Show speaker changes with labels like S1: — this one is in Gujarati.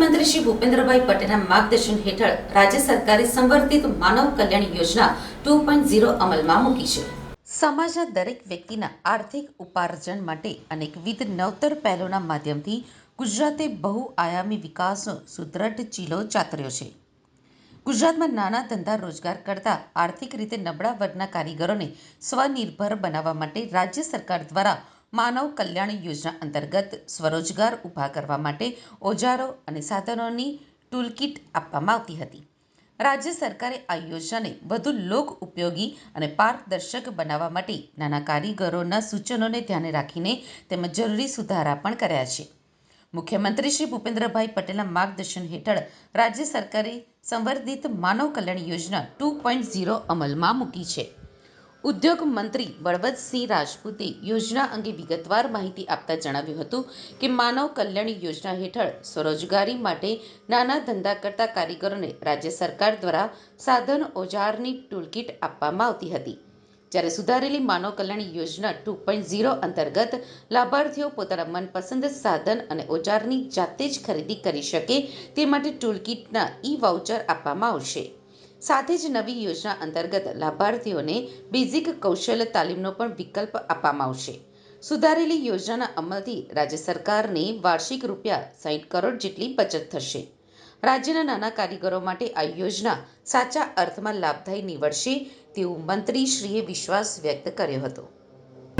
S1: મુખ્યમંત્રી શ્રી ભૂપેન્દ્રભાઈ પટેલના માર્ગદર્શન હેઠળ રાજ્ય સરકારે સંવર્ધિત માનવ કલ્યાણ યોજના ટુ અમલમાં મૂકી છે. સમાજના દરેક વ્યક્તિના આર્થિક ઉપાર્જન માટે અનેકવિધ નવતર પહેલોના માધ્યમથી ગુજરાતે બહુઆયામી વિકાસનો સુદ્રઢ ચીલો ચાતર્યો છે. ગુજરાતમાં નાના ધંધા રોજગાર કરતા આર્થિક રીતે નબળા વર્ગના કારીગરોને સ્વનિર્ભર બનાવવા માટે રાજ્ય સરકાર દ્વારા માનવ કલ્યાણ યોજના અંતર્ગત સ્વરોજગાર ઊભા કરવા માટે ઓજારો અને સાધનોની ટૂલકીટ આપવામાં આવતી હતી. રાજ્ય સરકારે આ યોજનાને વધુ લોક ઉપયોગી અને પારદર્શક બનાવવા માટે નાના કારીગરોના સૂચનોને ધ્યાને રાખીને તેમાં જરૂરી સુધારા પણ કર્યા છે. મુખ્યમંત્રી શ્રી ભૂપેન્દ્રભાઈ પટેલના માર્ગદર્શન હેઠળ રાજ્ય સરકારે સંવર્ધિત માનવ કલ્યાણ યોજના ટુ પોઈન્ટ ઝીરો અમલમાં મૂકી છે. ઉદ્યોગ મંત્રી બળવંતસિંહ રાજપૂતે યોજના અંગે વિગતવાર માહિતી આપતા જણાવ્યું હતું કે માનવ કલ્યાણ યોજના હેઠળ સ્વરોજગારી માટે નાના ધંધા કરતા કારીગરોને રાજ્ય સરકાર દ્વારા સાધન ઓજારની ટૂલકીટ આપવામાં આવતી હતી. જ્યારે સુધારેલી માનવ કલ્યાણ યોજના ટુ પોઈન્ટ ઝીરો અંતર્ગત લાભાર્થીઓ પોતાના મનપસંદ સાધન અને ઓજારની જાતે જ ખરીદી કરી શકે તે માટે ટૂલકીટના ઈ વાઉચર આપવામાં આવશે. સાથે જ નવી યોજના અંતર્ગત લાભાર્થીઓને બેઝિક કૌશલ્ય તાલીમનો પણ વિકલ્પ આપવામાં આવશે. સુધારેલી યોજનાના અમલથી રાજ્ય સરકારને વાર્ષિક રૂપિયા સાઠ કરોડ જેટલી બચત થશે. રાજ્યના નાના કારીગરો માટે આ યોજના સાચા અર્થમાં લાભદાયી નીવડશે તેવું મંત્રીશ્રીએ વિશ્વાસ વ્યક્ત કર્યો હતો.